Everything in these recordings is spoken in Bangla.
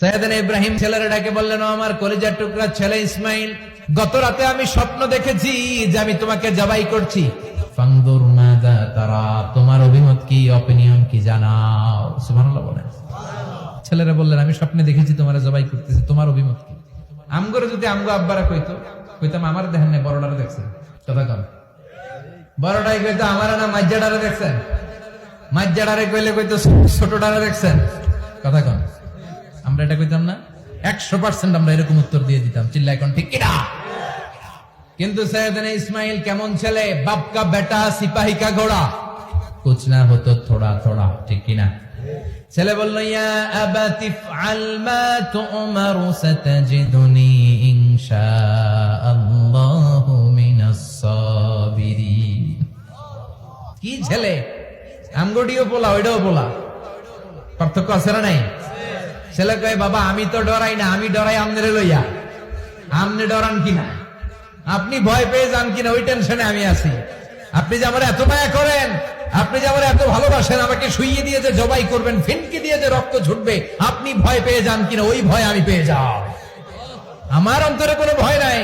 সৈয়দিন ইব্রাহিম ছেলের ডাকে বললেন আমার কলিজার টুকরা ছেলে ইসমাইল, গত রাতে আমি স্বপ্ন দেখেছি যে আমি তোমাকে জবাই করছি। মাযা তারা, তোমার অভিমত কি অপিনিয়ন কি জানাও? সুবহানাল্লাহ বলেন। ছেলেরা বললেন, আমি স্বপ্নে দেখেছি তোমার জবাই করতেছে, তোমার অভিমত কি? আমগরে যদি আমগো আব্বারা কইতো, কইতাম, আমার দেখেন না বড়ডারে দেখছেন। কথা কন। বড়টাই কইতো, আমার না মাজ্জাডারে দেখছেন? মাজ্জাডারে কইলে কইতো ছোটডারে দেখছেন? কথা কন। আমরা এটা কইতাম না? একশো পার্সেন্ট আমরা এরকম উত্তর দিয়ে দিতাম। চিল্লা এখন ঠিক কিনা কিন্তু সৈয়দনা ইসমাইল কেমন ছেলে? বাপকা বেটা সিপাহী কা ঘোড়া। কুছ না হতো থোড়া থোড়া, ঠিক কিনা? ছেলে বলল, ইয়া আবাতি ফআল মা তু'মারু সাতাজিদুনি ইনশাআল্লাহু মিনাস সাবিরিন। কি ছেলে? আমগডিও বলা ওইটাও বলা পার্থক্য আছে না নাই? ছেলে কয়, বাবা, আমি তো ডরাই না, আমি ডরাই আমনের লইয়া। আমনে ডরান কিনা? আপনি ভয় পেয়ে যান কিনা? ওই টেনশনে আমি আছি। আপনি যে আমার এত মায়া করেন, আপনি যে আমার এত ভালোবাসেন, আমাকে শুইয়ে দিয়ে যে জবাই করবেন, ফিনকে দিয়ে যে রক্ত ছুটবে আপনি ভয় পেয়ে যান কিনা? ওই ভয় আমি পেয়ে যাও। আমার অন্তরে কোনো ভয় নাই।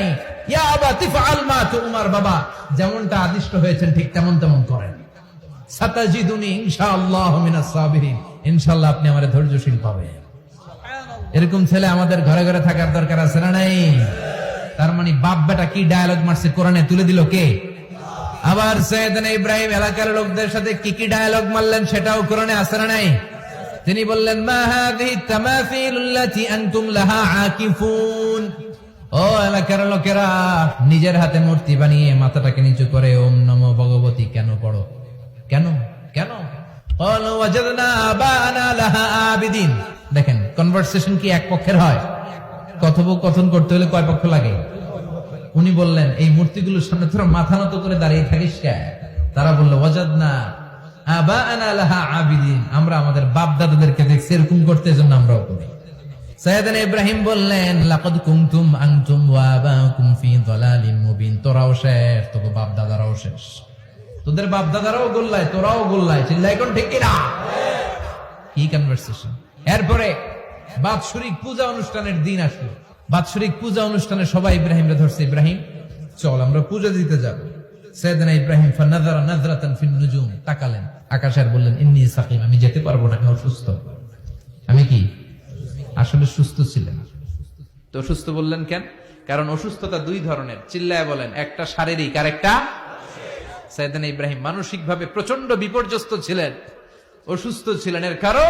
বাবা, যেমনটা আদিষ্ট হয়েছেন, ঠিক তেমন তেমন করেন। সাতাজিদুনি ইনশাআল্লাহ মিনাস সাবিরিন আপনি আমার ধৈর্যশীল পাবেন। এরকম ছেলে আমাদের ঘরে ঘরে থাকার দরকার আছে না নাই তার মানে বাপ বেটা কি ডায়ালগ মারছে কোরআনে তুলে দিল কে আবার সৈয়দনা ইব্রাহিম এলাকার লোকদের সাথে কি কি ডায়ালগ মারলেন সেটাও কোরআনে আছে না নাই তিনি বললেন মা হাযিহি তামাসিলুল্লাতি আনতুম লাহা আকিফুন ও এলাকার লোকেরা নিজের হাতে মূর্তি বানিয়ে মাথাটাকে নিচু করে ওম নমো ভগবতী কেন পড়ো কেন কেন قالوا وجدنا آباءنا لها عابدين দেখেন কনভারসেশন কি এক পক্ষের হয়? কথোপকথন করতে হলে কয় পক্ষ লাগে? উনি বললেন, এই মূর্তিগুলোর সামনে তোরা মাথা নত করে দাঁড়িয়ে থাকিস কে? তারা বলল ওয়াজাদ না আমরা আমাদের বাপ দাদাদেরকে করতে আমরাও করি। ইব্রাহিম বললেন তোরাও তোকে বাপ দাদারাও শেষ। তোদের বাপ দাদারাও গোল্লায়, তোরাও গোল্লায় চিল্লাই কোন ঠিক কিনা? কি কনভারসেশন এরপরে বাৎসরিক পূজা অনুষ্ঠানের দিন আসলো। বাৎসরিক পূজা অনুষ্ঠানে সবাই ইব্রাহিমরে ধরছে, ইব্রাহিম, চল আমরা পূজা দিতে যাব। সৈয়দনা ইব্রাহিম ফানাযারা নাযরাতান ফিন নুজুম তাকালেন। আকাশের বললেন, ইন্নী সাকিম, আমি যেতে পারব না আমি অসুস্থ। আমি কি? আসলে সুস্থ ছিলেন। তো অসুস্থ বললেন কেন? কারণ অসুস্থতা দুই ধরনের। চিল্লায় বলেন, একটা শারীরিক, আর একটা সাইদান ইব্রাহিম মানসিকভাবে প্রচণ্ড বিপর্যস্ত ছিলেন। অসুস্থ ছিলেন। এর কারণ?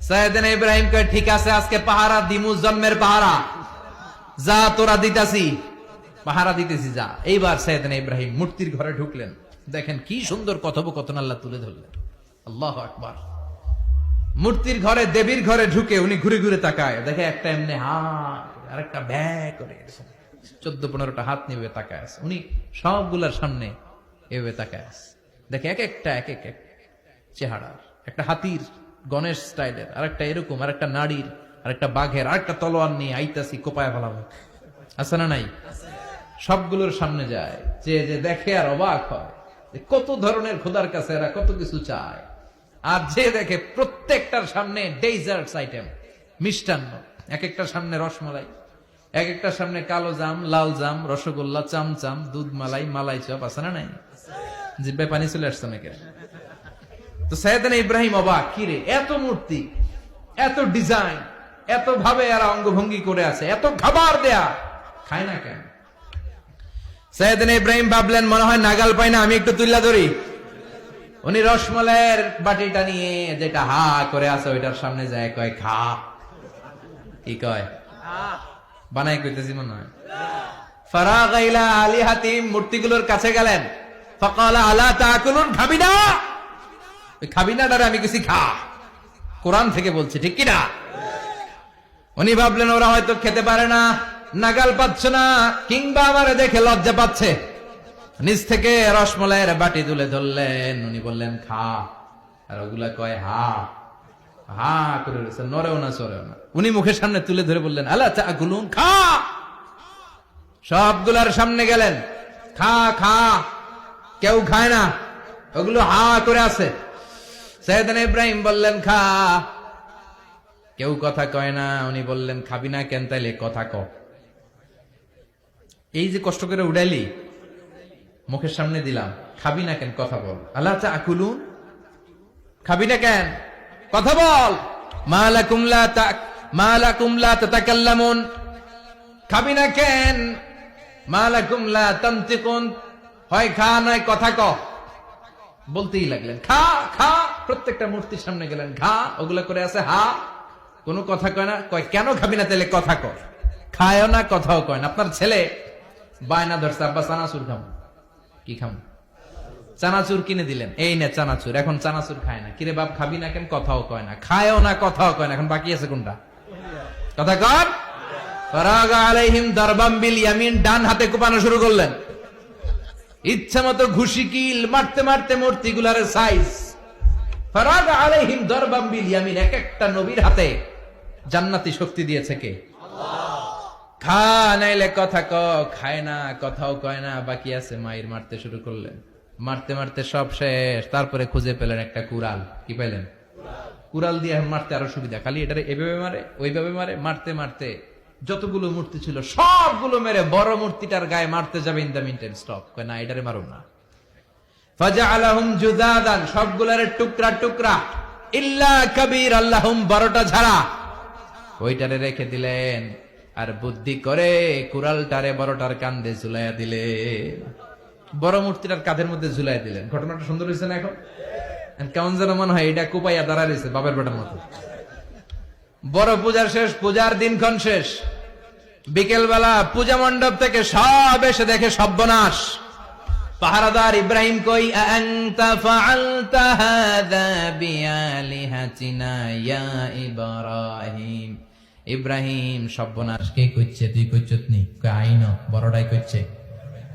সাইয়েদিন ইব্রাহিম কয়, ঠিক আছে, আজকে পাহারা দিমু জন্মের পাহারা। যা তোরা দিতাছি। পাহারা দিতেছি যা। এইবার সাইয়েদিন ইব্রাহিম মূর্তির ঘরে ঢুকলেন। দেখেন কি সুন্দর কথোপকথন আল্লাহ তুলে ধরলেন। আল্লাহ আকবার। মূর্তির ঘরে, দেবীর ঘরে ঢুকে উনি ঘুরে ঘুরে তাকায়। দেখে একটা এমনি হাত আর একটা ব্যাগ করে চোদ্দ পনেরোটা হাত নিয়ে তাকায় আছে। উনি সবগুলার সামনে এভাবে তাকায় আছে। দেখে এক একটা, এক এক এক চেহারা একটা হাতির গণেশ স্টাইলের আর একটা এরকম আর একটা নারীর আর একটা বাঘের আর একটা তলোয়ার নিয়ে আইতাছি, কোপায় ফেলাবো আছে না নাই? সবগুলোর সামনে যায়। যে যে দেখে আর অবাক হয় কত ধরনের খোদার কাছে এরা কত কিছু চায়। আর যে দেখে প্রত্যেকটার সামনে ডেজার্টস আইটেম মিষ্টান্ন। এক একটার সামনে রসমালাই এক একটার সামনে কালো জাম, লাল জাম, রসগোল্লা, চামচাম দুধ মালাই মালাই চপ, আছে না নাই? জিব্বাই পানি চলে আসছে নাকি তো সৈয়দান ইব্রাহিম অবাক কিরে এত মূর্তি, এত ডিজাইন এত ভাবে এরা অঙ্গভঙ্গি করে আছে, এত খাবার দেয়া, খায় না কেন? সৈয়দান ইব্রাহিম ভাবলেন, মনে হয় নাগাল পাই না, আমি একটু তুল্লা ধরি। উনি রসমলাইয়ের বাটিটা নিয়ে যেটা হা করে আছে, ওইটার সামনে যায়, কয়, খা। কি কয়? বানাই কইতেছি মনে হয়। ফারাগ ইলা আলিহাতিম, মূর্তিগুলোর কাছে গেলেন। ফাকালা, আলা তাকুলুন খাবি না? খাবি না ডারে আমি কিছু খা। কোরআন থেকে বলছি, ঠিক কি না উনি ভাবলেন, ওরা হয়তো খেতে পারে না, নাগাল পাচ্ছে না, কিংবা আমারে দেখে লজ্জা পাচ্ছে। নিচ থেকে রসমলাইয়ের বাটি তুলে ধরলেন, উনি বললেন, খা। আর ওগুলা কয়, হা। হা করে রয়েছে নরেও না, সরেও না। উনি মুখের সামনে তুলে ধরে বললেন আল্লাহ চা গুলুন খা। সবগুলার সামনে গেলেন, খা খা। কেউ খায় না, ওগুলো হা করে আছে। সৈয়দান ইব্রাহিম বললেন, খা। কেউ কথা কয় না, উনি বললেন, খাবি না কেন তাইলে কথা ক। এই যে কষ্ট করে উড়াইলি, মুখের সামনে দিলাম, খাবি না কেন, কথা বল। আল্লাহ আকুলুন খাবি না কেন, কথা বল। মালাকুম লা তাক মালাকুম লা তাতাকাল্লামুন। খাবি না কেন? মালাকুম লা তানতিকুন। হয় খা, নয়, কথা ক। বলতেই লাগলেন, খা খা। প্রত্যেকটা মূর্তির সামনে গেলেন খা ওগুলো করে আছে, হা। কোনো কথা কয় না, কয়, কেন খাবি না তাহলে কথা কয়? খায়ও না, কথাও কয় না। আপনার ছেলে বায়না ধরছে, আব্বা, চানাচুর খাম। কি খাম? চানাচুর কিনে দিলেন। এই না চানাচুর, এখন চানাচুর খায় না। কিরে বাপ, খাবি না কেন? কথাও কয় না। খায়ও না, কথাও কয় না। এখন বাকি আছে কোনটা? কথা কর দরবাম বিল ইয়ামিন, ডান হাতে কোপানো শুরু করলেন। ইচ্ছা মতো ঘুষি, কিল, মারতে মারতে মূর্তিগুলার সাইজ ফরাগ আলাইহিম দরবাম ইয়ামিন এক একটা নবীর হাতে জান্নাতি শক্তি দিয়েছে কে? খা নাইলে কথা ক খায় না কথাও কয় না বাকি আছে মায়ের মারতে শুরু করলেন। মারতে মারতে সব শেষ তারপরে খুঁজে পেলেন একটা কুড়াল। কি পেলেন? কুড়াল দিয়ে মারতে আরও সুবিধা। খালি এটারে এভাবে মারে ওইভাবে মারে মারতে মারতে যতগুলো মূর্তি ছিল সবগুলো মেরে বড় মূর্তিটার গায়ে মারতে যাবে ইন দ্য মিনটেন স্টপ। কয় না এটারে মারুন না। ফাজা আলাহুম জুদাদান সবগুলার টুকরা টুকরা। ইল্লা কবির, আল্লাহুম বড়টা ছাড়া ওইটারে রেখে দিলেন। আর বুদ্ধি করে কুড়ালটারে বড়টার কান্দে ঝুলাইয়া দিলে বড় মূর্তিটার কাঁধের মধ্যে ঝুলাই দিলেন। ঘটনাটা সুন্দর হয়েছে না এখন? কেমন যেন মনে হয়, এটা কুপাইয়া দাঁড়া রয়েছে বাবার বেটার মতো। বড় পূজার শেষ, পূজার দিনক্ষণ শেষ। বিকেল বেলা পূজা মণ্ডপ থেকে সব এসে দেখে সর্বনাশ পাহারাদার ইব্রাহিম কই আনতা ফাআলতা হাদা বিআলিহাতিনা ইয়া ইব্রাহিম? ইব্রাহিম সর্বনাশ কে কইছে তুই কইছত নি? কই আইন বড়টাই কইছে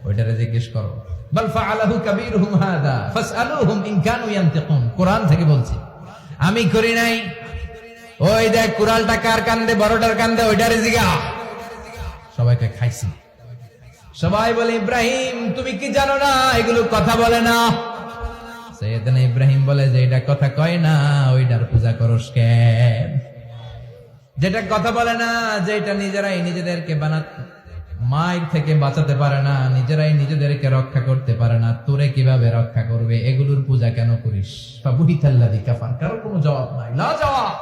ওইটারে জিজ্ঞেস করো, বল ফাআলাহু কাবীরুহুম হাদা ফাসআলুহুম ইন কানু ইয়ানতিকুন। কোরআন থেকে বলছি, আমি করি নাই। ওই দেখ কুরালটা কার কান্দে, বড়টার কান্দে, ওইটারে জিগা। সবাইকে খাইছি। সবাই বলে, ইব্রাহিম, তুমি কি জানো না? এগুলো কথা বলে না। সৈয়দনা ইব্রাহিম বলে, যে এটা কথা কয় না, ওইটার পূজা করস কেন যেটা কথা বলে না যে এটা নিজেরাই নিজেদেরকে বানা, মায়ের থেকে বাঁচাতে পারে না, নিজেরাই নিজেদেরকে রক্ষা করতে পারে না, তোরে কীভাবে রক্ষা করবে? এগুলোর পূজা কেন করিস? বাবুহিতাল্লাদি কাফার কারও কোনো জবাব নাই না জবাব